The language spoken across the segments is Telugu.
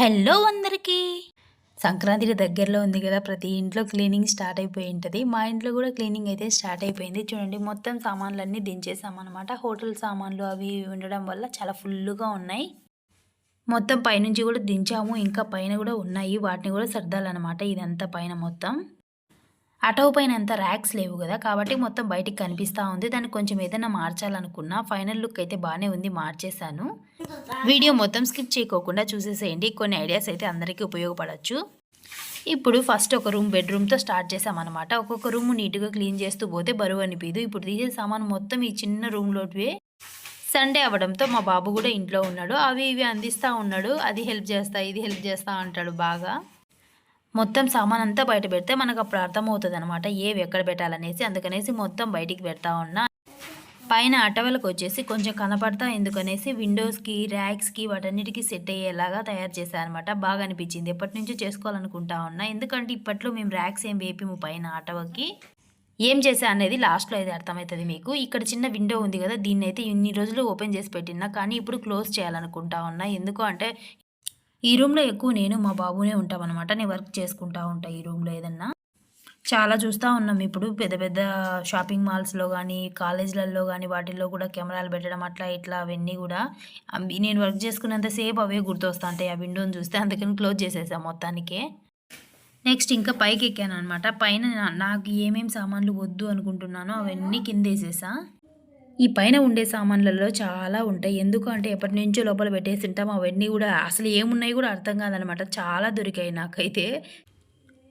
హలో అందరికీ. సంక్రాంతికి దగ్గరలో ఉంది కదా ప్రతి ఇంట్లో క్లీనింగ్ స్టార్ట్ అయిపోయి ఉంటుంది మా ఇంట్లో కూడా క్లీనింగ్ అయితే స్టార్ట్ అయిపోయింది. చూడండి మొత్తం సామాన్లన్నీ దించేసామన్నమాట. హోటల్ సామాన్లు అవి ఇవి ఉండడం వల్ల చాలా ఫుల్గా ఉన్నాయి. మొత్తం పైనుంచి కూడా దించాము. ఇంకా పైన కూడా ఉన్నాయి. వాటిని కూడా సర్దాలన్నమాట. ఇదంతా పైన మొత్తం. అటో పైన అంత ర్యాక్స్ లేవు కదా కాబట్టి మొత్తం బయటికి కనిపిస్తూ ఉంది. దాన్ని కొంచెం ఏదైనా మార్చాలనుకున్నా ఫైనల్ లుక్ అయితే బాగానే ఉంది మార్చేశాను. వీడియో మొత్తం స్కిప్ చేయకోకుండా చూసేసేయండి. కొన్ని ఐడియాస్ అయితే అందరికీ ఉపయోగపడవచ్చు ఇప్పుడు ఫస్ట్ ఒక రూమ్ బెడ్రూమ్తో స్టార్ట్ చేసామన్నమాట ఒక్కొక్క రూమ్ నీట్గా క్లీన్ చేస్తూ పోతే బరువు అనిపించదు ఇప్పుడు తీసే సామాన్ మొత్తం ఈ చిన్న రూమ్లోటివే సండే అవ్వడంతో మా బాబు కూడా ఇంట్లో ఉన్నాడు. అవి ఇవి అందిస్తూ ఉన్నాడు. అది హెల్ప్ చేస్తా ఇది హెల్ప్ చేస్తా అంటాడు బాగా. మొత్తం సామాన్ అంతా బయట పెడితే మనకు అప్పుడు అర్థమవుతుంది అనమాట ఏవి ఎక్కడ పెట్టాలనేసి అందుకనేసి మొత్తం బయటికి పెడతా ఉన్నా. పైన అటవలకు వచ్చేసి కొంచెం కనపడతా ఎందుకనేసి విండోస్కి ర్యాక్స్కి వాటన్నిటికీ సెట్ అయ్యేలాగా తయారు చేశారనమాట అనమాట బాగా అనిపించింది. ఎప్పటి నుంచో చేసుకోవాలనుకుంటా ఉన్నా. ఎందుకంటే ఇప్పట్లో మేము ర్యాక్స్ ఏం వేపిము పైన అటవకి. ఏం చేసా అనేది లాస్ట్లో అయితే అర్థమవుతుంది మీకు. ఇక్కడ చిన్న విండో ఉంది కదా దీన్ని అయితే ఇన్ని రోజులు ఓపెన్ చేసి పెట్టినా కానీ ఇప్పుడు క్లోజ్ చేయాలనుకుంటా ఉన్నా. ఎందుకు అంటే ఈ రూమ్లో ఎక్కువ నేను మా బాబునే ఉంటామన్నమాట. నేను వర్క్ చేసుకుంటా ఉంటా ఈ రూమ్లో ఏదన్నా. చాలా చూస్తూ ఉన్నాం ఇప్పుడు పెద్ద పెద్ద షాపింగ్ మాల్స్లో కానీ కాలేజీలలో కానీ వాటిల్లో కూడా కెమెరాలు పెట్టడం అట్లా ఇట్లా అవన్నీ కూడా. నేను వర్క్ చేసుకున్నంతసేపు అవే గుర్తొస్తా ఉంటాయి. ఆ విండోని చూస్తే అందుకని క్లోజ్ చేసేసాం మొత్తానికే. నెక్స్ట్ ఇంకా పైకి ఎక్కాను అనమాట పైన నాకు ఏమేమి సామాన్లు వద్దు అనుకుంటున్నానో అవన్నీ కింద వేసేసా ఈ పైన ఉండే సామాన్లలో చాలా ఉంటాయి. ఎందుకు అంటే ఎప్పటి నుంచో లోపల పెట్టేసి ఉంటాం అవన్నీ కూడా అసలు ఏమున్నాయి కూడా అర్థం కాదనమాట. చాలా దొరికాయి నాకైతే.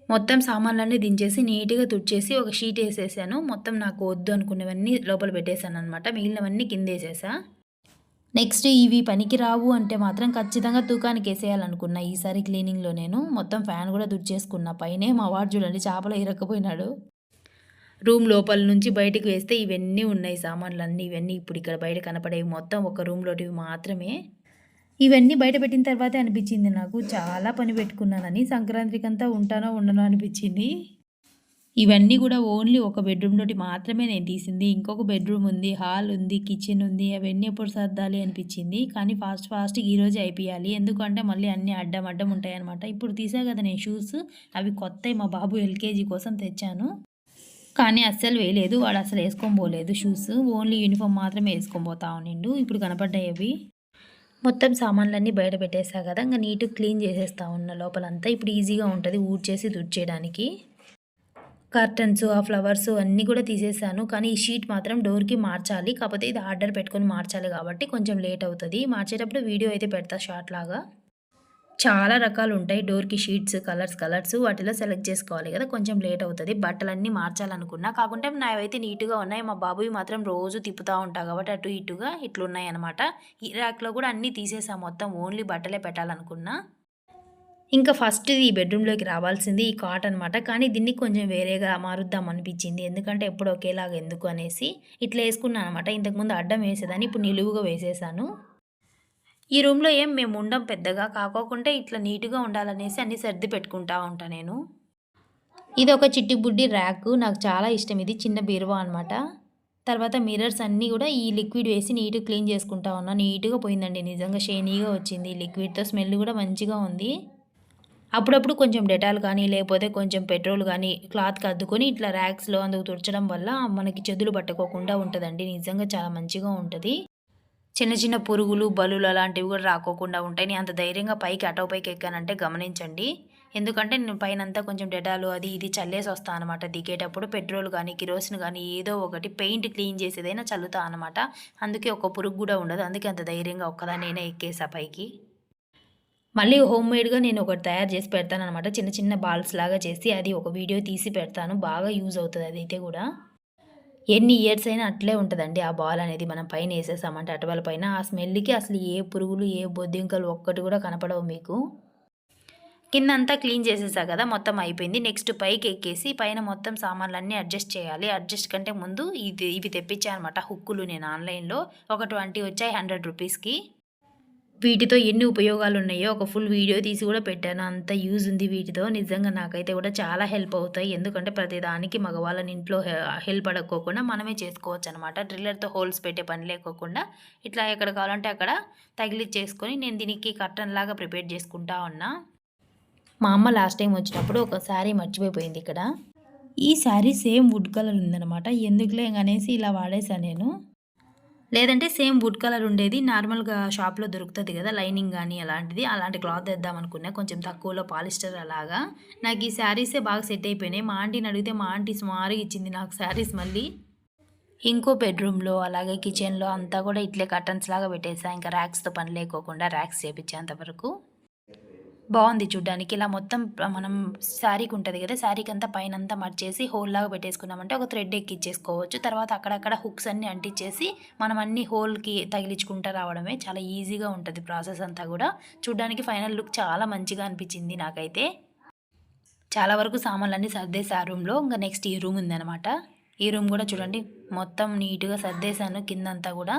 మొత్తం సామాన్లన్నీ దించేసి నీట్గా తుడిచేసి ఒక షీట్ వేసేసాను. మొత్తం నాకు వద్దు అనుకున్నవన్నీ లోపల పెట్టేశాను అనమాట. మిగిలినవన్నీ కింద వేసేసా. నెక్స్ట్ ఇవి పనికి రావు అంటే మాత్రం ఖచ్చితంగా తూకానికి వేసేయాలనుకున్నా ఈసారి క్లీనింగ్లో నేను. మొత్తం ఫ్యాన్ కూడా దుడ్చేసుకున్నా పైనే మా వాడు చూడండి చేపలు ఇరక్కపోయినాడు. రూమ్ లోపల నుంచి బయటికి వేస్తే ఇవన్నీ ఉన్నాయి సామాన్లు అన్నీ ఇవన్నీ ఇప్పుడు ఇక్కడ బయట కనపడేవి మొత్తం ఒక రూమ్లోటివి మాత్రమే. ఇవన్నీ బయట పెట్టిన తర్వాతే అనిపించింది నాకు. చాలా పని పెట్టుకున్నానని సంక్రాంతికి అంతా ఉంటానో ఉండనో అనిపించింది. ఇవన్నీ కూడా ఓన్లీ ఒక బెడ్రూమ్లోటి మాత్రమే నేను తీసింది. ఇంకొక బెడ్రూమ్ ఉంది హాల్ ఉంది కిచెన్ ఉంది అవన్నీ ఎప్పుడు సర్దాలి అనిపించింది. కానీ ఫాస్ట్ ఫాస్ట్ ఈరోజు అయిపోయాలి. ఎందుకంటే మళ్ళీ అన్నీ అడ్డం అడ్డం ఉంటాయి అనమాట ఇప్పుడు తీసా కదా నేను షూస్ అవి కొత్తవి మా బాబు ఎల్కేజీ కోసం తెచ్చాను. కానీ అస్సలు వేయలేదు. వాడు అసలు వేసుకొని పోలేదు. షూస్ ఓన్లీ యూనిఫామ్ మాత్రమే వేసుకొని పోతా ఉండిండు. ఇప్పుడు కనపడ్డాయి అవి. మొత్తం సామాన్లన్నీ బయట పెట్టేసా కదా. ఇంకా నీట్గా క్లీన్ చేసేస్తా ఉన్న లోపలంతా ఇప్పుడు ఈజీగా ఉంటుంది ఊడ్చేసి తుడిచేయడానికి కర్టన్స్ ఆ ఫ్లవర్స్ అన్నీ కూడా తీసేసాను. కానీ ఈ షీట్ మాత్రం డోర్కి మార్చాలి. కాకపోతే ఇది ఆర్డర్ పెట్టుకొని మార్చాలి కాబట్టి కొంచెం లేట్ అవుతుంది. మార్చేటప్పుడు వీడియో అయితే పెడతా షార్ట్ లాగా. చాలా రకాలు ఉంటాయి డోర్కి షీట్స్ కలర్స్ కలర్స్ వాటిలో సెలెక్ట్ చేసుకోవాలి కదా. కొంచెం లేట్ అవుతుంది. బట్టలన్నీ మార్చాలనుకున్నా కాకుంటే నావైతే నీట్గా ఉన్నాయి. మా బాబువి మాత్రం రోజు తిప్పుతూ ఉంటా కాబట్టి అటు ఇటుగా ఇట్లున్నాయి అనమాట ఈ ర్యాక్లో కూడా అన్నీ తీసేసాం మొత్తం. ఓన్లీ బట్టలే పెట్టాలనుకున్నా. ఇంకా ఫస్ట్ ఈ బెడ్రూమ్లోకి రావాల్సింది ఈ కాట్ అనమాట కానీ దీన్ని కొంచెం వేరేగా మారుద్దాం అనిపించింది. ఎందుకంటే ఎప్పుడు ఒకేలాగా ఎందుకు అనేసి ఇట్లా వేసుకున్నాను అనమాట ఇంతకుముందు అడ్డం వేసేదాన్ని ఇప్పుడు నిలువుగా వేసేసాను. ఈ రూమ్లో ఏం మేము ఉండం పెద్దగా కాకోకుంటే ఇట్లా నీట్గా ఉండాలనేసి అన్ని సర్ది పెట్టుకుంటా ఉంటా నేను. ఇది ఒక చిట్టి బుడ్డి ర్యాక్. నాకు చాలా ఇష్టం. ఇది చిన్న బీరువా అనమాట తర్వాత మిర్రర్స్ అన్నీ కూడా ఈ లిక్విడ్ వేసి నీట్గా క్లీన్ చేసుకుంటా ఉన్నా. నీట్గా పోయిందండి. నిజంగా షైనీగా వచ్చింది. లిక్విడ్తో స్మెల్ కూడా మంచిగా ఉంది. అప్పుడప్పుడు కొంచెం డెటాల్ కానీ లేకపోతే కొంచెం పెట్రోల్ కానీ క్లాత్కి అద్దుకొని ఇట్లా ర్యాక్స్లో అందుకు తుడచడం వల్ల మనకి చెదులు పట్టుకోకుండా ఉంటుందండి. నిజంగా చాలా మంచిగా ఉంటుంది. చిన్న చిన్న పురుగులు బలులు అలాంటివి కూడా రాకోకుండా ఉంటాయి. నేను అంత ధైర్యంగా పైకి అటో పైకి ఎక్కానంటే గమనించండి. ఎందుకంటే నేను పైన అంతా కొంచెం డెటాలు అది ఇది చల్లేసి వస్తాను అనమాట దిగేటప్పుడు పెట్రోల్ కానీ కిరోసిన్ కానీ ఏదో ఒకటి పెయింట్ క్లీన్ చేసేదైనా చల్లుతా అనమాట అందుకే ఒక పురుగు కూడా ఉండదు. అందుకే అంత ధైర్యంగా ఒక్కదానైనా ఎక్కేసా పైకి. మళ్ళీ హోమ్ మేడ్గా నేను ఒకటి తయారు చేసి పెడతాను అనమాట చిన్న చిన్న బాల్స్ లాగా చేసి అది ఒక వీడియో తీసి పెడతాను. బాగా యూజ్ అవుతుంది అదైతే కూడా. ఎన్ని ఇయర్స్ అయినా అట్లే ఉంటుందండి. ఆ బాల్ అనేది మనం పైన వేసేసామంటే అటవల పైన ఆ స్మెల్కి అసలు ఏ పురుగులు ఏ బొద్దింకలు ఒక్కటి కూడా కనపడవు మీకు. కింద అంతా క్లీన్ చేసేసా కదా మొత్తం అయిపోయింది. నెక్స్ట్ పైకి ఎక్కేసి పైన మొత్తం సామాన్లన్నీ అడ్జస్ట్ చేయాలి. అడ్జస్ట్ కంటే ముందు ఇది ఇవి తెప్పించాయి అనమాట హుక్కులు నేను ఆన్లైన్లో. ఒక ట్వంటీ వచ్చాయి హండ్రెడ్ రూపీస్కి. వీటితో ఎన్ని ఉపయోగాలు ఉన్నాయో ఒక ఫుల్ వీడియో తీసి కూడా పెట్టాను. అంత యూజ్ ఉంది వీటితో. నిజంగా నాకైతే కూడా చాలా హెల్ప్ అవుతాయి. ఎందుకంటే ప్రతిదానికి మగవాళ్ళని ఇంట్లో హె హెల్ప్ అడగకోకుండా మనమే చేసుకోవచ్చు అనమాట డ్రిల్లర్తో హోల్స్ పెట్టే పని లేకోకుండా ఇట్లా ఎక్కడ కావాలంటే అక్కడ తగిలిచ్చేసుకొని నేను దీనికి కర్టన్ లాగా ప్రిపేర్ చేసుకుంటా ఉన్నా. మా అమ్మ లాస్ట్ టైం వచ్చినప్పుడు ఒక శారీ మర్చిపోయిపోయింది ఇక్కడ. ఈ శారీ సేమ్ వుడ్ కలర్ ఉందనమాట ఎందుకులే అనేసి ఇలా వాడేసాను నేను. లేదంటే సేమ్ వుడ్ కలర్ ఉండేది. నార్మల్గా షాప్లో దొరుకుతుంది కదా లైనింగ్ కానీ అలాంటిది. అలాంటి క్లాత్ వేద్దాం అనుకున్నా కొంచెం తక్కువలో పాలిస్టర్ అలాగా. నాకు ఈ శారీసే బాగా సెట్ అయిపోయినాయి. మా ఆంటీని అడిగితే మా ఆంటీ సుమారుగా ఇచ్చింది నాకు శారీస్ మళ్ళీ. ఇంకో బెడ్రూమ్లో అలాగే కిచెన్లో అంతా కూడా ఇట్లే కర్టన్స్ లాగా పెట్టేసా. ఇంకా ర్యాక్స్తో పని లేకోకుండా ర్యాక్స్ చేపించేంత వరకు. బాగుంది చూడ్డానికి. ఇలా మొత్తం మనం శారీకి ఉంటుంది కదా శారీకి అంతా పైన అంతా మర్చేసి హోల్ లాగా పెట్టేసుకున్నామంటే ఒక థ్రెడ్ ఎక్కిచ్చేసుకోవచ్చు. తర్వాత అక్కడక్కడ హుక్స్ అన్ని అంటించేసి మనం అన్ని హోల్కి తగిలించుకుంటూ రావడమే చాలా ఈజీగా ఉంటుంది ప్రాసెస్ అంతా కూడా. చూడ్డానికి ఫైనల్ లుక్ చాలా మంచిగా అనిపించింది నాకైతే. చాలా వరకు సామాన్లన్నీ సర్దేసి ఆ రూమ్లో. ఇంకా నెక్స్ట్ ఈ రూమ్ ఉందన్నమాట. ఈ రూమ్ కూడా చూడండి మొత్తం నీట్గా సర్దేశాను కిందంతా కూడా.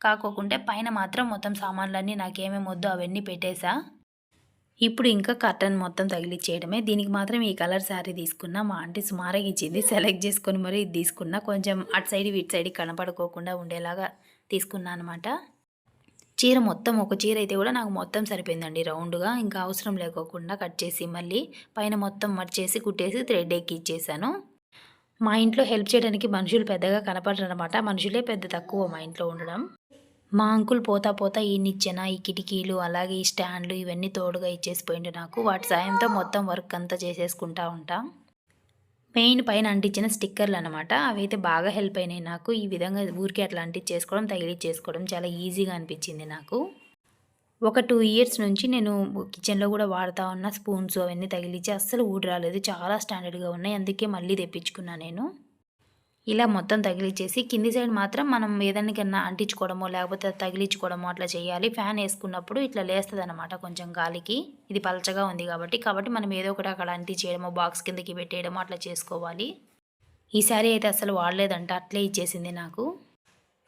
కాకోకుంటే పైన మాత్రం మొత్తం సామాన్లన్నీ నాకేమేమి వద్దు అవన్నీ పెట్టేశా. ఇప్పుడు ఇంకా కర్టన్ మొత్తం తగిలిచ్చేయడమే. దీనికి మాత్రం ఈ కలర్ శారీ తీసుకున్నా మా ఆంటీ సుమారుగా ఇచ్చింది. సెలెక్ట్ చేసుకొని మరి ఇది తీసుకున్నా. కొంచెం అటు సైడ్ ఇటు సైడ్ కనపడుకోకుండా ఉండేలాగా తీసుకున్నా అనమాట చీర మొత్తం ఒక చీర అయితే కూడా నాకు మొత్తం సరిపోయిందండి రౌండ్గా. ఇంకా అవసరం లేకోకుండా కట్ చేసి మళ్ళీ పైన మొత్తం మర్చేసి కుట్టేసి థ్రెడ్ ఎక్కి ఇచ్చేసాను. మా ఇంట్లో హెల్ప్ చేయడానికి మనుషులు పెద్దగా కనపడరు అనమాట మనుషులే పెద్ద తక్కువ మా ఇంట్లో ఉండడం. మా అంకుల్ పోతా పోతా ఈ నిచ్చెన ఈ కిటికీలు అలాగే ఈ స్టాండ్లు ఇవన్నీ తోడుగా ఇచ్చేసిపోయిండు నాకు. వాటి సాయంతో మొత్తం వర్క్ అంతా చేసేసుకుంటా ఉంటా. మెయిన్ పైన అంటించిన స్టిక్కర్లు అనమాట అవి అయితే బాగా హెల్ప్ అయినాయి నాకు. ఈ విధంగా ఊరికే అట్లా అంటించేసుకోవడం తగిలిచ్చేసుకోవడం చాలా ఈజీగా అనిపించింది నాకు. ఒక టూ ఇయర్స్ నుంచి నేను కిచెన్లో కూడా వాడుతూ ఉన్న స్పూన్స్ అవన్నీ తగిలిచ్చి అస్సలు ఊడి రాలేదు. చాలా స్టాండర్డ్గా ఉన్నాయి. అందుకే మళ్ళీ తెప్పించుకున్నా నేను. ఇలా మొత్తం తగిలిచ్చేసి కింది సైడ్ మాత్రం మనం ఏదైనా అంటించుకోవడమో లేకపోతే తగిలించుకోవడమో అట్లా చేయాలి. ఫ్యాన్ వేసుకున్నప్పుడు ఇట్లా లేస్తుంది అనమాట కొంచెం గాలికి. ఇది పలచగా ఉంది కాబట్టి కాబట్టి మనం ఏదో ఒకటి అక్కడ అంటించేయడమో బాక్స్ కిందకి పెట్టేయడమో అట్లా చేసుకోవాలి. ఈ అయితే అసలు వాడలేదంట అట్లే ఇచ్చేసింది నాకు.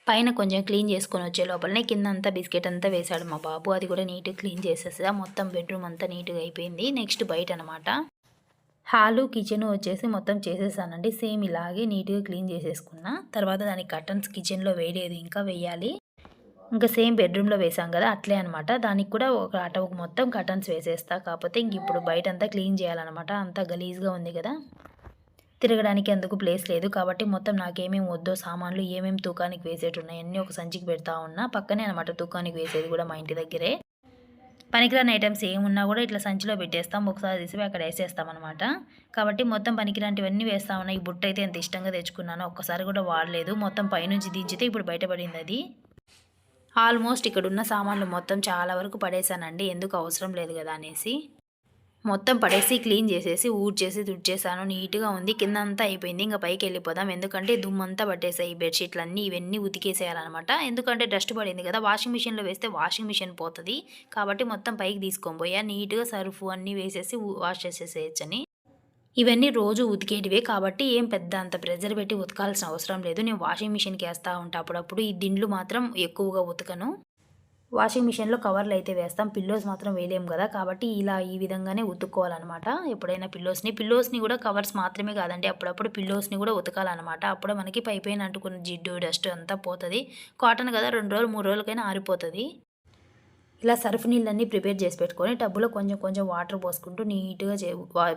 పైన కొంచెం క్లీన్ చేసుకొని వచ్చే లోపలనే కింద అంతా బిస్కెట్ అంతా వేశాడు మా బాబు. అది కూడా నీట్గా క్లీన్ చేసేసా. మొత్తం బెడ్రూమ్ అంతా నీట్గా అయిపోయింది. నెక్స్ట్ బయట అనమాట హాలు కిచెన్ వచ్చేసి మొత్తం చేసేసానండి. సేమ్ ఇలాగే నీట్గా క్లీన్ చేసేసుకున్నా. తర్వాత దానికి కర్టన్స్ కిచెన్లో వేయలేదు ఇంకా వేయాలి. ఇంకా సేమ్ బెడ్రూమ్లో వేసాం కదా అట్లే అనమాట దానికి కూడా ఒక అటవకు మొత్తం కర్టన్స్ వేసేస్తా. కాకపోతే ఇంక ఇప్పుడు బయట అంతా క్లీన్ చేయాలన్నమాట. అంతా గలీజ్గా ఉంది కదా. తిరగడానికి అందుకు ప్లేస్ లేదు. కాబట్టి మొత్తం నాకేమేమి వద్దో సామాన్లు ఏమేమి తూకానికి వేసేటున్నాయి అన్నీ ఒక సంచికి పెడతా ఉన్నా. పక్కనే అనమాట తూకానికి వేసేది కూడా మా ఇంటి దగ్గరే. పనికిరాని ఐటమ్స్ ఏమున్నా కూడా ఇట్లా సంచిలో పెట్టేస్తాం ఒకసారి తీసి అక్కడ వేసేస్తాం అనమాట కాబట్టి మొత్తం పనికిరాంటివన్నీ వేస్తా ఉన్నాయి. ఈ బుట్ట అయితే ఎంత ఇష్టంగా తెచ్చుకున్నానో ఒక్కసారి కూడా వాడలేదు. మొత్తం పైనుంచి దించితే ఇప్పుడు బయటపడింది అది. ఆల్మోస్ట్ ఇక్కడ ఉన్న సామాన్లు మొత్తం చాలా వరకు పడేశానండి ఎందుకు అవసరం లేదు కదా అనేసి. మొత్తం పడేసి క్లీన్ చేసేసి ఊడ్చేసి తుడిచేసాను నీట్గా ఉంది. కింద అంతా అయిపోయింది. ఇంకా పైకి వెళ్ళిపోదాం. ఎందుకంటే దుమ్మంతా పట్టేసాయి ఈ బెడ్షీట్లన్నీ. ఇవన్నీ ఉతికేసేయాలన్నమాట. ఎందుకంటే డస్ట్ పడింది కదా. వాషింగ్ మిషన్లో వేస్తే వాషింగ్ మిషన్ పోతుంది. కాబట్టి మొత్తం పైకి తీసుకొని పోయా. నీట్గా సర్ఫ్ అన్నీ వేసేసి వాష్ చేసేసేయచ్చని. ఇవన్నీ రోజు ఉతికేటివే. కాబట్టి ఏం పెద్ద అంత ప్రెజర్ పెట్టి ఉతకాల్సిన అవసరం లేదు. నేను వాషింగ్ మిషన్కి వేస్తూ ఉంటా అప్పుడప్పుడు. ఈ దిండ్లు మాత్రం ఎక్కువగా ఉతకను. వాషింగ్ మిషన్లో కవర్లు అయితే వేస్తాం. పిల్లోస్ మాత్రం వేయలేము కదా! కాబట్టి ఇలా ఈ విధంగానే ఉతుక్కోవాలన్నమాట. ఎప్పుడైనా పిల్లోస్ని పిల్లోస్ని కూడా కవర్స్ మాత్రమే కాదండి. అప్పుడప్పుడు పిల్లోస్ని కూడా ఉతకాలన్నమాట. అప్పుడు మనకి పైపైన అంటుకున్న జిడ్డు డస్ట్ అంతా పోతుంది. కాటన్ కదా! రెండు రోజులు మూడు రోజులకైనా ఆరిపోతుంది. ఇలా సర్ఫ్ నీళ్ళన్నీ ప్రిపేర్ చేసి పెట్టుకొని టబ్బులో కొంచెం కొంచెం వాటర్ పోసుకుంటూ నీట్గా చే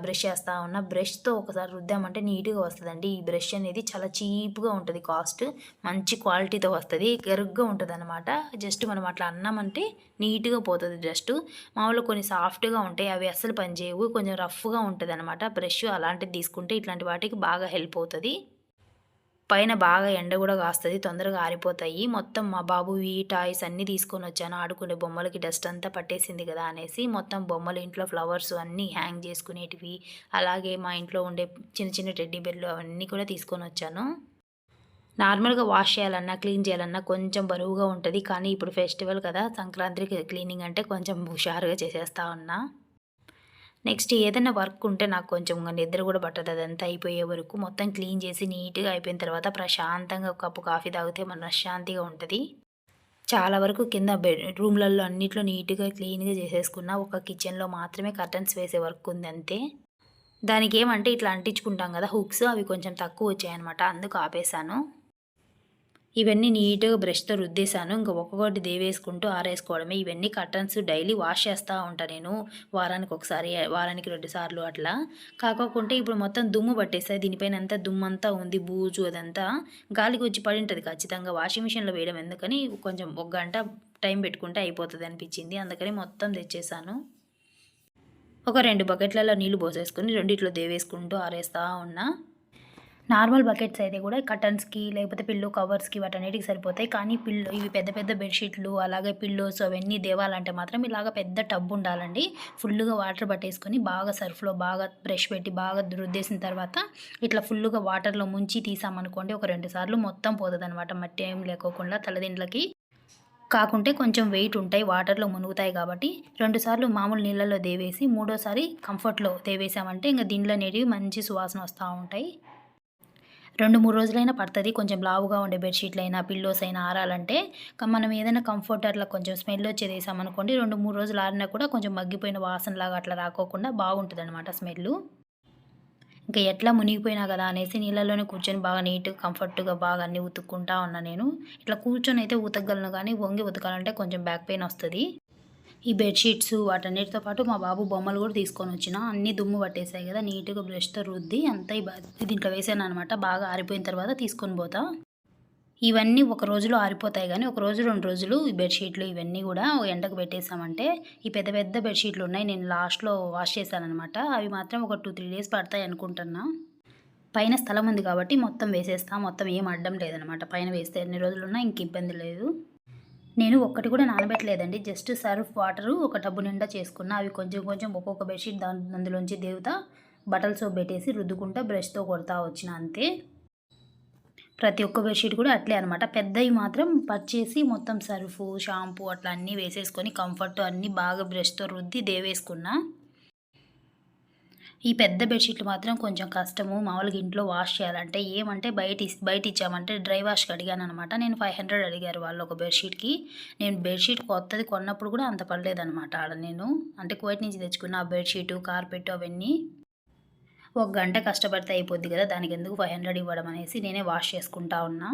బ్రష్ చేస్తూ ఉన్న. బ్రష్తో ఒకసారి రుద్దామంటే నీట్గా వస్తుందండి. ఈ బ్రష్ అనేది చాలా చీప్గా ఉంటుంది. కాస్ట్ మంచి క్వాలిటీతో వస్తుంది. గరుగ్గా ఉంటుంది అనమాట జస్ట్ మనం అట్లా అన్నామంటే నీట్గా పోతుంది జస్ట్. మామూలుగా కొన్ని సాఫ్ట్గా ఉంటాయి. అవి అస్సలు పనిచేయవు. కొంచెం రఫ్గా ఉంటుంది అనమాట బ్రష్ అలాంటిది తీసుకుంటే ఇట్లాంటి వాటికి బాగా హెల్ప్ అవుతుంది. పైన బాగా ఎండ కూడా కాస్తుంది తొందరగా ఆరిపోతాయి. మొత్తం మా బాబువి టాయ్స్ అన్నీ తీసుకొని వచ్చాను. ఆడుకునే బొమ్మలకి డస్ట్ అంతా పట్టేసింది కదా అనేసి మొత్తం బొమ్మలు ఇంట్లో ఫ్లవర్స్ అన్నీ హ్యాంగ్ చేసుకునేటివి అలాగే మా ఇంట్లో ఉండే చిన్న చిన్న టెడ్డీ బెల్లు అవన్నీ కూడా తీసుకొని వచ్చాను. నార్మల్గా వాష్ చేయాలన్నా క్లీన్ చేయాలన్నా కొంచెం బరువుగా ఉంటుంది. కానీ ఇప్పుడు ఫెస్టివల్ కదా సంక్రాంతికి క్లీనింగ్ అంటే కొంచెం హుషారుగా చేసేస్తా ఉన్నా. నెక్స్ట్ ఏదైనా వర్క్ ఉంటే నాకు కొంచెం నిద్ర కూడా పట్టదు. అదంతా అయిపోయే వరకు మొత్తం క్లీన్ చేసి నీట్గా అయిపోయిన తర్వాత ప్రశాంతంగా ఒక కప్పు కాఫీ తాగితే మన ఉంటుంది. చాలా వరకు కింద బెడ్ రూమ్లలో అన్నిట్లో నీట్గా క్లీన్గా చేసేసుకున్న ఒక కిచెన్లో మాత్రమే కర్టన్స్ వేసే వర్క్ ఉంది అంతే. దానికి ఏమంటే ఇట్లా అంటించుకుంటాం కదా హుక్స్ అవి కొంచెం తక్కువ వచ్చాయన్నమాట అందుకు ఆపేసాను. ఇవన్నీ నీట్గా బ్రష్తో రుద్దేశాను. ఇంకా ఒక్కొక్కటి దేవేసుకుంటూ ఆరేసుకోవడమే. ఇవన్నీ కర్టన్స్ డైలీ వాష్ చేస్తూ ఉంటాను నేను. వారానికి ఒకసారి వారానికి రెండు సార్లు అట్లా. కాకోకుంటే ఇప్పుడు మొత్తం దుమ్ము పట్టేస్తాయి. దీనిపైన అంతా దుమ్ము అంతా ఉంది బూజు అదంతా. గాలికి వచ్చి పడి ఉంటుంది ఖచ్చితంగా. వాషింగ్ మిషన్లో వేయడం ఎందుకని కొంచెం ఒక గంట టైం పెట్టుకుంటే అయిపోతుంది అనిపించింది. అందుకని మొత్తం తెచ్చేసాను ఒక రెండు బకెట్లలో నీళ్ళు పోసేసుకొని రెండిట్లో దేవేసుకుంటూ ఆరేస్తూ ఉన్నా. నార్మల్ బకెట్స్ అయితే కూడా కటన్స్కి లేకపోతే పిల్లో కవర్స్కి వాటన్నిటికి సరిపోతాయి. కానీ పిల్లో ఇవి పెద్ద పెద్ద బెడ్షీట్లు అలాగే పిల్లోస్ అవన్నీ దేవాలంటే మాత్రం ఇలాగ పెద్ద టబ్ ఉండాలండి. ఫుల్గా వాటర్ పట్టేసుకొని బాగా సర్ఫ్లో బాగా బ్రష్ పెట్టి బాగా రుద్దేసిన తర్వాత ఇట్లా ఫుల్గా వాటర్లో ముంచి తీసామనుకోండి ఒక రెండు సార్లు మొత్తం పోతుంది అనమాట మట్టి ఏం లేకోకుండా తలదిండ్లకి కాకుంటే కొంచెం వెయిట్ ఉంటాయి వాటర్లో మునుగుతాయి కాబట్టి. రెండుసార్లు మామూలు నీళ్ళలో దేవేసి మూడోసారి కంఫర్ట్లో దేవేసామంటే ఇంకా దీంట్లో అనేటివి మంచి సువాసన వస్తూ ఉంటాయి. రెండు మూడు రోజులైనా పడుతుంది. కొంచెం లావుగా ఉండే బెడ్షీట్లు అయినా పిల్లోస్ అయినా ఆరాలంటే క- మనం ఏదైనా కంఫర్ట్ అట్లా కొంచెం స్మెల్ వచ్చేది వేసామనుకోండి రెండు మూడు రోజులు ఆరినా కూడా కొంచెం మగ్గిపోయిన వాసనలాగా అట్లా రాకోకుండా బాగుంటుంది అనమాట స్మెల్ ఇంకా ఎట్లా మునిగిపోయినా కదా అనేసి నీళ్ళలోనే కూర్చొని బాగా నీట్గా కంఫర్ట్గా బాగా అన్ని ఉతుక్కుంటా ఉన్నా నేను. ఇట్లా కూర్చొని అయితే ఉతకగలను కానీ వంగి ఉతకాలంటే కొంచెం బ్యాక్ పెయిన్ వస్తుంది. ఈ బెడ్షీట్స్ వాటన్నిటితో పాటు మా బాబు బొమ్మలు కూడా తీసుకొని వచ్చిన. అన్ని దుమ్ము పట్టేసాయి కదా నీట్గా బ్రష్తో రుద్ది అంతా దీంట్లో వేసాను అనమాట బాగా ఆరిపోయిన తర్వాత తీసుకొని పోతా. ఇవన్నీ ఒక రోజులో ఆరిపోతాయి కానీ ఒక రోజు రెండు రోజులు ఈ బెడ్షీట్లు ఇవన్నీ కూడా ఎండకు పెట్టేసామంటే ఈ పెద్ద పెద్ద బెడ్షీట్లు ఉన్నాయి. నేను లాస్ట్లో వాష్ చేశానమాట అవి మాత్రం ఒక టూ త్రీ డేస్ పడతాయి అనుకుంటున్నా. పైన స్థలం ఉంది కాబట్టి మొత్తం వేసేస్తా. మొత్తం ఏం అడ్డం లేదనమాట పైన వేస్తే ఎన్ని రోజులు ఉన్నా ఇంక ఇబ్బంది లేదు. నేను ఒక్కటి కూడా నానబెట్టలేదండి. జస్ట్ సర్ఫ్ వాటరు ఒక టబ్బు నిండా చేసుకున్నా అవి కొంచెం కొంచెం ఒక్కొక్క బెడ్షీట్ దాని అందులోంచి దేవుతా బట్టలు సోప్ పెట్టేసి రుద్దుకుంటా బ్రష్తో కొడతా వచ్చిన అంతే. ప్రతి ఒక్క బెడ్షీట్ కూడా అట్లే అనమాట పెద్దవి మాత్రం పర్చేసి మొత్తం సర్ఫు షాంపూ అట్లా అన్నీ వేసేసుకొని కంఫర్ట్ అన్నీ బాగా బ్రష్తో రుద్ది దేవేసుకున్నా ఈ పెద్ద బెడ్షీట్లు మాత్రం కొంచెం కష్టము. మామూలుగా ఇంట్లో వాష్ చేయాలంటే ఏమంటే బయట బయట ఇచ్చామంటే డ్రై వాష్కి అడిగాను అనమాట. నేను ఫైవ్ హండ్రెడ్ అడిగారు వాళ్ళు ఒక బెడ్షీట్కి. నేను బెడ్షీట్ కొత్తది కొన్నప్పుడు కూడా అంత పడలేదనమాట ఆడ నేను. అంటే కువైట్ నుంచి తెచ్చుకున్న ఆ బెడ్షీటు కార్పెట్ అవన్నీ ఒక గంట కష్టపడితే అయిపోద్ది కదా. దానికి ఎందుకు ఫైవ్ హండ్రెడ్ ఇవ్వడం అనేసి నేనే వాష్ చేసుకుంటా ఉన్నా.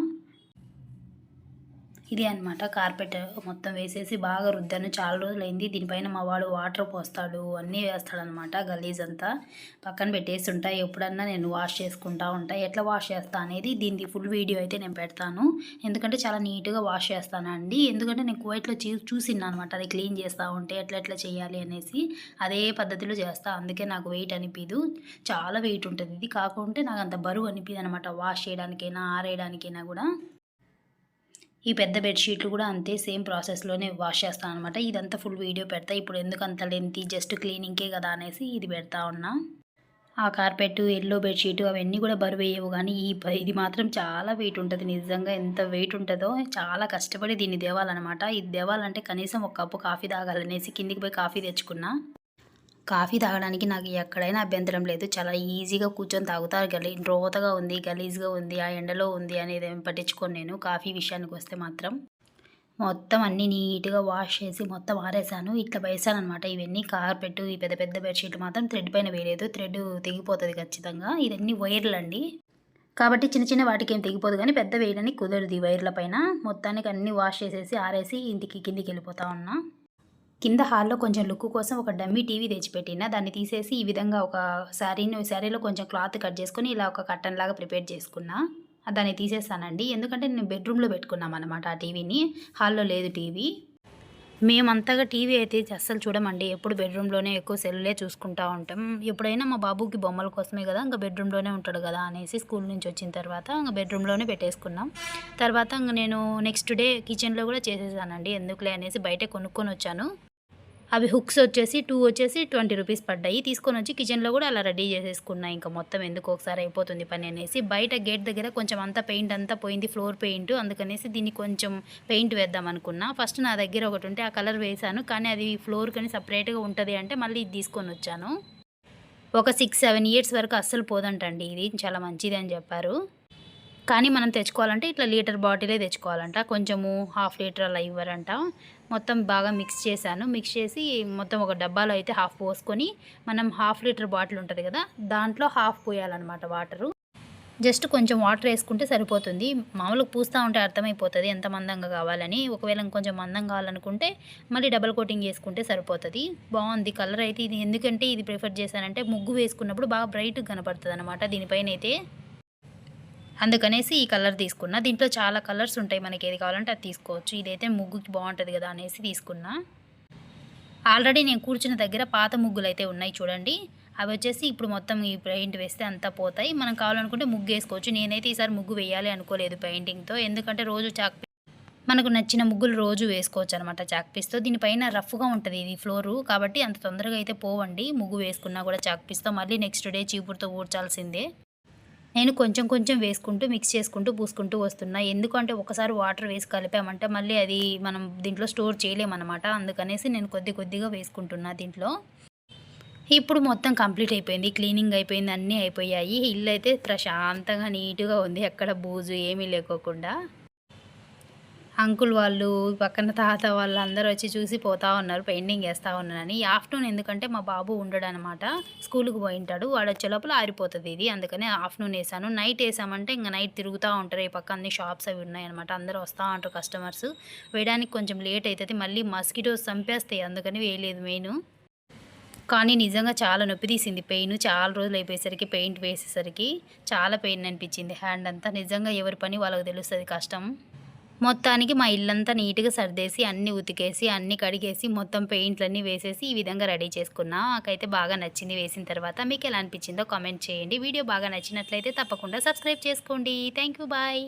ఇది అన్నమాట. కార్పెట్ మొత్తం వేసేసి బాగా రుద్దాను. చాలా రోజులైంది. దీనిపైన మా వాడు వాటర్ పోస్తాడు. అన్నీ వేస్తాడనమాట గలీజ్ అంతా పక్కన పెట్టేసి ఉంటాయి ఎప్పుడన్నా నేను వాష్ చేసుకుంటా ఉంటా. ఎట్లా వాష్ చేస్తా అనేది దీనికి ఫుల్ వీడియో అయితే నేను పెడతాను. ఎందుకంటే చాలా నీట్గా వాష్ చేస్తానండి. ఎందుకంటే నేను కువైట్లో చూ చూసినా అనమాట అది క్లీన్ చేస్తూ ఉంటే ఎట్లా ఎట్లా చేయాలి అనేసి అదే పద్ధతిలో చేస్తా. అందుకే నాకు వెయిట్ అనిపించదు చాలా వెయిట్ ఉంటుంది. ఇది కాకుంటే నాకు అంత బరువు అనిపించదు అనమాట వాష్ చేయడానికైనా ఆరేయడానికైనా కూడా. ఈ పెద్ద బెడ్షీట్లు కూడా అంతే సేమ్ ప్రాసెస్లోనే వాష్ చేస్తాను అనమాట ఇదంతా ఫుల్ వీడియో పెడతా. ఇప్పుడు ఎందుకు అంత లెంత్ జస్ట్ క్లీనింగ్కే కదా అనేసి ఇది పెడతా ఉన్నా. ఆ కార్పెట్ ఎల్లో బెడ్షీట్ అవన్నీ కూడా బరువు వేయవు కానీ ఈ ఇది మాత్రం చాలా వెయిట్ ఉంటుంది. నిజంగా ఎంత వెయిట్ ఉంటుందో చాలా కష్టపడి దీన్ని దేవాలన్నమాట ఇది దేవాలంటే కనీసం ఒక కప్పు కాఫీ తాగాలనేసి కిందికి పోయి కాఫీ తెచ్చుకున్నా. కాఫీ తాగడానికి నాకు ఎక్కడైనా అభ్యంతరం లేదు. చాలా ఈజీగా కూర్చొని తాగుతారు గలీ రోతగా ఉంది గలీజ్గా ఉంది ఆ ఎండలో ఉంది అనేది ఏమి పట్టించుకోను నేను కాఫీ విషయానికి వస్తే మాత్రం. మొత్తం అన్నీ నీట్గా వాష్ చేసి మొత్తం ఆరేసాను. ఇట్లా వేసాను అనమాట ఇవన్నీ కార్పెట్ ఈ పెద్ద పెద్ద బెడ్షీట్లు మాత్రం థ్రెడ్ పైన వేయలేదు. థ్రెడ్ తెగిపోతుంది ఖచ్చితంగా. ఇవన్నీ వైర్లు అండి. కాబట్టి చిన్న చిన్న వాటికి ఏం తెగిపోదు కానీ పెద్ద వేయడానికి కుదరదు ఈ వైర్ల పైన. మొత్తానికి అన్నీ వాష్ చేసేసి ఆరేసి ఇంటికి కిందికి వెళ్ళిపోతా ఉన్నా. కింద హాల్లో కొంచెం లుక్ కోసం ఒక డమ్మీ టీవీ తెచ్చిపెట్టిన దాన్ని తీసేసి ఈ విధంగా ఒక శారీని శారీలో కొంచెం క్లాత్ కట్ చేసుకుని ఇలా ఒక కట్టన్ లాగా ప్రిపేర్ చేసుకున్నా దాన్ని తీసేస్తానండి ఎందుకంటే నేను బెడ్రూమ్లో పెట్టుకున్నాం అనమాట ఆ టీవీని. హాల్లో లేదు టీవీ. మేమంతగా టీవీ అయితే అస్సలు చూడమండి. ఎప్పుడు బెడ్రూమ్లోనే ఎక్కువ సెల్లులే చూసుకుంటా ఉంటాం. ఎప్పుడైనా మా బాబుకి బొమ్మల కోసమే కదా ఇంకా బెడ్రూమ్లోనే ఉంటాడు కదా అనేసి స్కూల్ నుంచి వచ్చిన తర్వాత ఇంకా బెడ్రూమ్లోనే పెట్టేసుకున్నాం. తర్వాత ఇంక నేను నెక్స్ట్ డే కిచెన్లో కూడా చేసేసానండి. ఎందుకులే అనేసి బయట కొనుక్కొని వచ్చాను. అవి హుక్స్ వచ్చేసి టూ వచ్చేసి ట్వంటీ రూపీస్ పడ్డాయి. తీసుకొని వచ్చి కిచెన్లో కూడా అలా రెడీ చేసేసుకున్నా. ఇంకా మొత్తం ఎందుకు ఒకసారి అయిపోతుంది పని అనేసి. బయట గేట్ దగ్గర కొంచెం అంతా పెయింట్ అంతా పోయింది ఫ్లోర్ పెయింట్. అందుకనేసి దీన్ని కొంచెం పెయింట్ వేద్దాం అనుకున్నా. ఫస్ట్ నా దగ్గర ఒకటి ఉంటే ఆ కలర్ వేశాను. కానీ అది ఫ్లోర్ కానీ సపరేట్గా ఉంటుంది అంటే మళ్ళీ ఇది తీసుకొని వచ్చాను. ఒక సిక్స్ సెవెన్ ఇయర్స్ వరకు అస్సలు పోదంటండి ఇది. చాలా మంచిది అని చెప్పారు. కానీ మనం తెచ్చుకోవాలంటే ఇట్లా లీటర్ బాటిలే తెచ్చుకోవాలంట. కొంచెము హాఫ్ లీటర్ అలా ఇవ్వరంట. మొత్తం బాగా మిక్స్ చేశాను. మిక్స్ చేసి మొత్తం ఒక డబ్బాలో అయితే హాఫ్ పోసుకొని మనం హాఫ్ లీటర్ బాటిల్ ఉంటుంది కదా దాంట్లో హాఫ్ పోయాలన్నమాట వాటరు. జస్ట్ కొంచెం వాటర్ వేసుకుంటే సరిపోతుంది. మామూలుగా పూస్తూ ఉంటే అర్థమైపోతుంది ఎంత మందంగా కావాలని. ఒకవేళ ఇంకొంచెం మందం కావాలనుకుంటే మళ్ళీ డబల్ కోటింగ్ వేసుకుంటే సరిపోతుంది. బాగుంది. కలర్ అయితే ఇది ఎందుకంటే ఇది ప్రిఫర్ చేశానంటే ముగ్గు వేసుకున్నప్పుడు బాగా బ్రైట్గా కనపడుతుంది అనమాట దీనిపైన అయితే. అందుకనేసి ఈ కలర్ తీసుకున్నా. దీంట్లో చాలా కలర్స్ ఉంటాయి మనకి. ఏది కావాలంటే అది తీసుకోవచ్చు. ఇదైతే ముగ్గుకి బాగుంటుంది కదా అనేసి తీసుకున్నా. ఆల్రెడీ నేను కూర్చున్న దగ్గర పాత ముగ్గులు అయితే ఉన్నాయి చూడండి. అవి వచ్చేసి ఇప్పుడు మొత్తం ఈ పెయింట్ వేస్తే అంతా పోతాయి. మనం కావాలనుకుంటే ముగ్గు వేసుకోవచ్చు. నేనైతే ఈసారి ముగ్గు వేయాలి అనుకోలేదు పెయింటింగ్తో. ఎందుకంటే రోజు చాక్ మనకు నచ్చిన ముగ్గులు రోజు వేసుకోవచ్చు అనమాట చాక్ పీస్తో. దీనిపైన రఫ్గా ఉంటుంది ఇది ఫ్లోరు. కాబట్టి అంత తొందరగా అయితే పోవండి. ముగ్గు వేసుకున్నా కూడా చాక్పీస్తో మళ్ళీ నెక్స్ట్ డే చీపురుతో ఊడ్చాల్సిందే. నేను కొంచెం కొంచెం వేసుకుంటూ మిక్స్ చేసుకుంటూ పూసుకుంటూ వస్తున్నా. ఎందుకంటే ఒకసారి వాటర్ వేసి కలిపామంటే మళ్ళీ అది మనం దీంట్లో స్టోర్ చేయలేమన్నమాట. అందుకనేసి నేను కొద్ది కొద్దిగా వేసుకుంటున్నా దీంట్లో. ఇప్పుడు మొత్తం కంప్లీట్ అయిపోయింది. క్లీనింగ్ అయిపోయింది. అన్నీ అయిపోయాయి. ఇల్లు అయితే ప్రశాంతంగా నీట్గా ఉంది. ఎక్కడ బూజు ఏమీ లేకోకుండా. అంకుల్ వాళ్ళు పక్కన తాత వాళ్ళు అందరూ వచ్చి చూసి పోతా ఉన్నారు పెయింటింగ్ వేస్తూ ఉన్నారని. ఆఫ్టర్నూన్ ఎందుకంటే మా బాబు ఉండడు అనమాట స్కూల్కి పోయి ఉంటాడు వాడు వచ్చే లోపల ఆరిపోతుంది ఇది. అందుకని ఆఫ్టర్నూన్ వేసాను. నైట్ వేసామంటే ఇంకా నైట్ తిరుగుతూ ఉంటారు. ఈ పక్క అన్ని షాప్స్ అవి ఉన్నాయన్నమాట. అందరూ వస్తూ ఉంటారు కస్టమర్స్. వేయడానికి కొంచెం లేట్ అవుతుంది మళ్ళీ మస్కిటోస్ చంపేస్తాయి. అందుకని వేయలేదు మెయిన్. కానీ నిజంగా చాలా నొప్పి తీసింది. పెయిన్ చాలా రోజులు అయిపోయేసరికి పెయింట్ వేసేసరికి చాలా పెయిన్ అనిపించింది. హ్యాండ్ అంతా నిజంగా ఎవరి పని వాళ్ళకి తెలుస్తుంది కష్టం. మొత్తానికి మా ఇల్లంతా నీట్గా సర్దేసి అన్నీ ఉతికేసి అన్నీ కడిగేసి మొత్తం పెయింట్లన్నీ వేసేసి ఈ విధంగా రెడీ చేసుకున్నా. నాకైతే బాగా నచ్చింది వేసిన తర్వాత. మీకు ఎలా అనిపించిందో కామెంట్ చేయండి. వీడియో బాగా నచ్చినట్లయితే తప్పకుండా సబ్స్క్రైబ్ చేసుకోండి. Thank you bye.